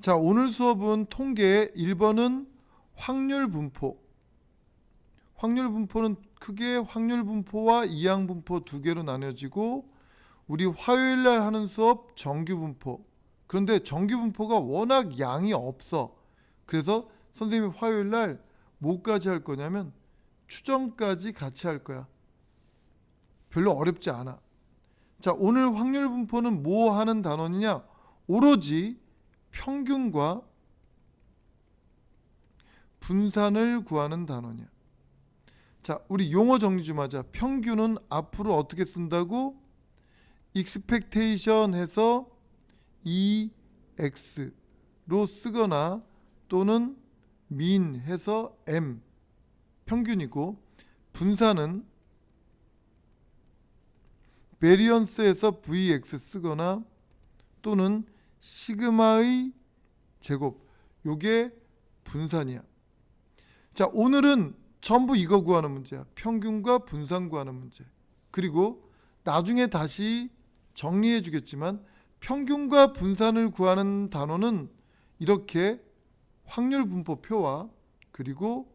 자, 오늘 수업은 통계 1번은 확률 분포. 확률 분포는 크게 확률 분포와 이항 분포 두 개로 나뉘어지고 우리 화요일 날 하는 수업 정규 분포. 그런데 정규 분포가 워낙 양이 없어. 그래서 선생님이 화요일 날 뭐까지 할 거냐면 추정까지 같이 할 거야. 별로 어렵지 않아. 자, 오늘 확률 분포는 뭐 하는 단원이냐? 오로지 평균과 분산을 구하는 단원이야. 자, 우리 용어 정리 좀 하자. 평균은 앞으로 어떻게 쓴다고? expectation 해서 ex로 쓰거나 또는 mean 해서 m 평균이고 분산은 variance에서 vx 쓰거나 또는 시그마의 제곱 요게 분산이야. 자, 오늘은 전부 이거 구하는 문제야. 평균과 분산 구하는 문제. 그리고 나중에 다시 정리해 주겠지만 평균과 분산을 구하는 단어는 이렇게 확률 분포 표와 그리고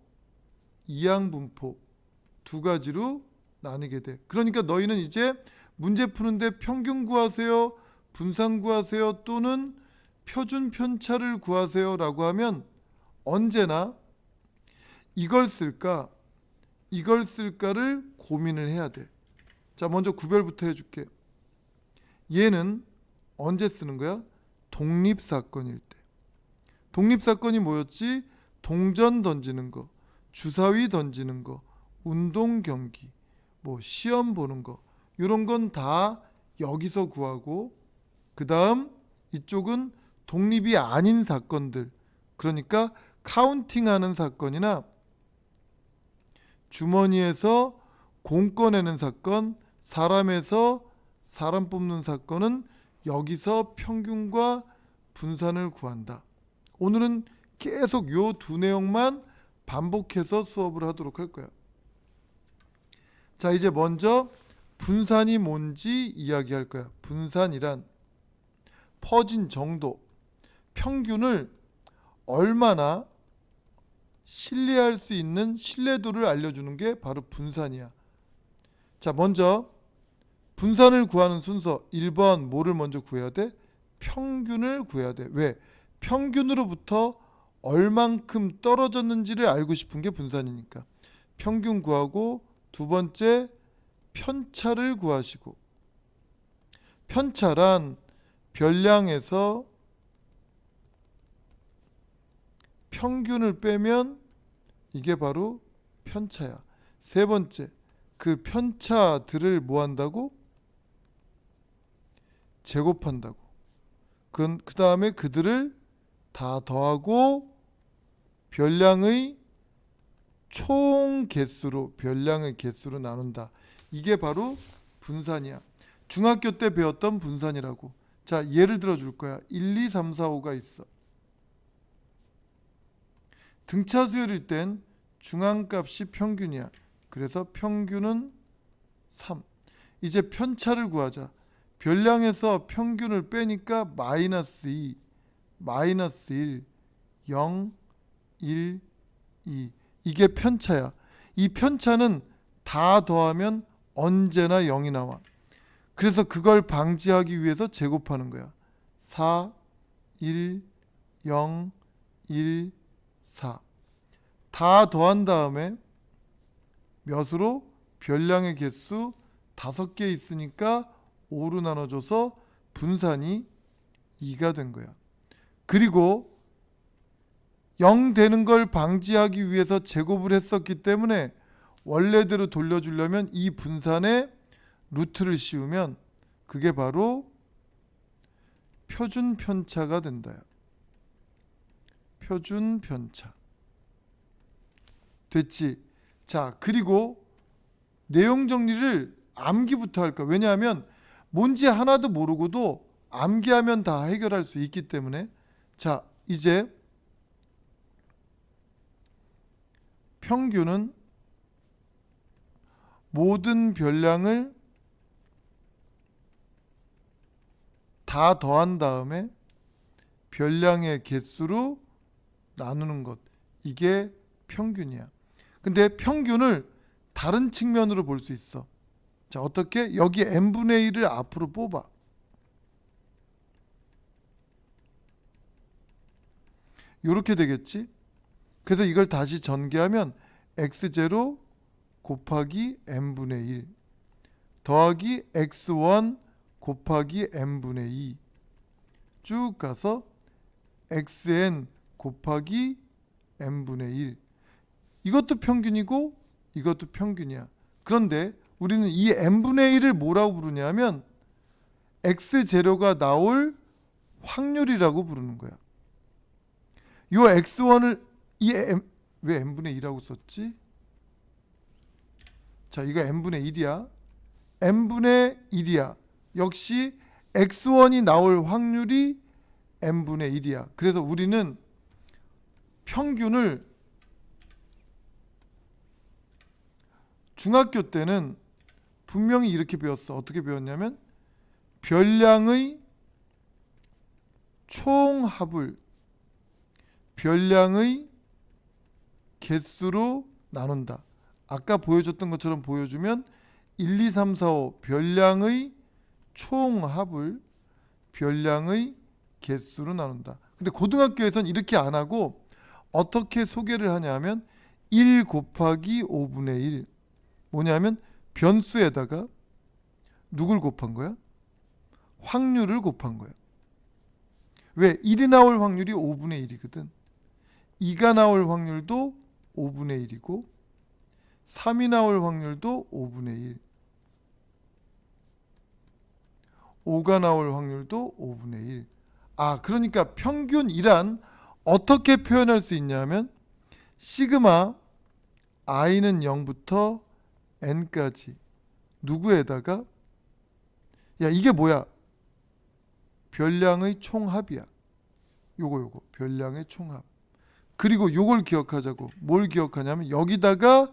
이항 분포 두 가지로 나뉘게 돼. 그러니까 너희는 이제 문제 푸는데 평균 구하세요, 분산 구하세요 또는 표준 편차를 구하세요 라고 하면 언제나 이걸 쓸까 이걸 쓸까를 고민을 해야 돼. 자, 먼저 구별부터 해 줄게. 얘는 언제 쓰는 거야? 독립 사건일 때. 독립 사건이 뭐였지? 동전 던지는 거, 주사위 던지는 거, 운동 경기, 뭐 시험 보는 거 이런 건 다 여기서 구하고 그 다음 이쪽은 독립이 아닌 사건들 그러니까 카운팅하는 사건이나 주머니에서 공 꺼내는 사건, 사람에서 사람 뽑는 사건은 여기서 평균과 분산을 구한다. 오늘은 계속 요 두 내용만 반복해서 수업을 하도록 할 거야. 자, 이제 먼저 분산이 뭔지 이야기할 거야. 분산이란 퍼진 정도, 평균을 얼마나 신뢰할 수 있는 신뢰도를 알려주는 게 바로 분산이야. 자, 먼저 분산을 구하는 순서 1번 뭐를 먼저 구해야 돼? 평균을 구해야 돼. 왜? 평균으로부터 얼만큼 떨어졌는지를 알고 싶은 게 분산이니까. 평균 구하고 두 번째 편차를 구하시고 편차란 별량에서 평균을 빼면 이게 바로 편차야. 세 번째, 그 편차들을 뭐 한다고? 제곱한다고. 그, 그 다음에 그들을 다 더하고 별량의 총 개수로, 별량의 개수로 나눈다. 이게 바로 분산이야. 중학교 때 배웠던 분산이라고. 자, 예를 들어 줄 거야. 1, 2, 3, 4, 5가 있어. 등차 수열일 땐 중앙값이 평균이야. 그래서 평균은 3. 이제 편차를 구하자. 별량에서 평균을 빼니까 마이너스 2, 마이너스 1, 0, 1, 2. 이게 편차야. 이 편차는 다 더하면 언제나 0이 나와. 그래서 그걸 방지하기 위해서 제곱하는 거야. 4, 1, 0, 1, 4. 다 더한 다음에 몇으로 별량의 개수 다섯 개 있으니까 5로 나눠줘서 분산이 2가 된 거야. 그리고 0 되는 걸 방지하기 위해서 제곱을 했었기 때문에 원래대로 돌려주려면 이 분산에 루트를 씌우면 그게 바로 표준 편차가 된다. 표준 편차. 됐지? 자, 그리고 내용 정리를 암기부터 할까? 왜냐하면 뭔지 하나도 모르고도 암기하면 다 해결할 수 있기 때문에 자, 이제 평균은 모든 별량을 다 더한 다음에 별량의 개수로 나누는 것. 이게 평균이야. 근데 평균을 다른 측면으로 볼 수 있어. 자, 어떻게? 여기 n분의 1을 앞으로 뽑아. 요렇게 되겠지? 그래서 이걸 다시 전개하면 x0 곱하기 n분의 1 더하기 x1 곱하기 n분의 2 쭉 가서 xn 곱하기 n분의 1 이것도 평균이고 이것도 평균이야. 그런데 우리는 이 n분의 1을 뭐라고 부르냐면 x0가 나올 확률이라고 부르는 거야. 요 x1을 이 m 왜 n분의 2라고 썼지? 자, 이거 n분의 1이야. n분의 1이야. 역시 x1이 나올 확률이 n분의 1이야. 그래서 우리는 평균을 중학교 때는 분명히 이렇게 배웠어. 어떻게 배웠냐면 별량의 총합을 별량의 개수로 나눈다. 아까 보여줬던 것처럼 보여주면 1, 2, 3, 4, 5 별량의 총합을 별량의 개수로 나눈다. 근데 고등학교에선 이렇게 안 하고 어떻게 소개를 하냐면 1 곱하기 5분의 1 뭐냐면 변수에다가 누굴 곱한 거야? 확률을 곱한 거야. 왜? 1이 나올 확률이 5분의 1이거든. 2가 나올 확률도 5분의 1이고 3이 나올 확률도 5분의 1. 5가 나올 확률도 5분의 1. 아, 그러니까 평균이란 어떻게 표현할 수 있냐면 시그마 i는 0부터 n까지 누구에다가 야, 이게 뭐야? 별량의 총합이야. 요거 요거 별량의 총합. 그리고 요걸 기억하자고. 뭘 기억하냐면 여기다가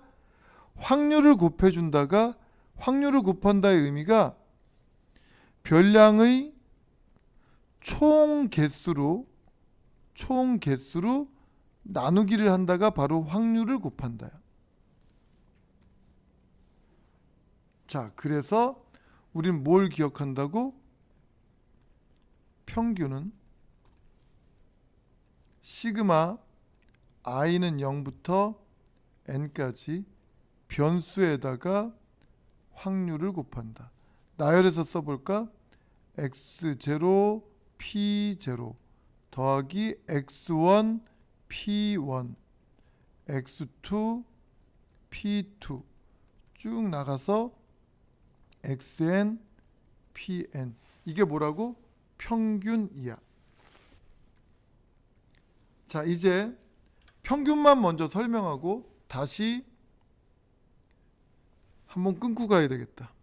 확률을 곱해 준다가 확률을 곱한다의 의미가 별량의 총 개수로 총 개수로 나누기를 한다가 바로 확률을 곱한다야. 자, 그래서 우리는 뭘 기억한다고? 평균은 시그마 i는 0부터 n까지 변수에다가 확률을 곱한다. 나열해서 써볼까? x0 p0 더하기 x1 p1 x2 p2 쭉 나가서 xn pn 이게 뭐라고? 평균이야. 자, 이제 평균만 먼저 설명하고 다시 한번 끊고 가야 되겠다.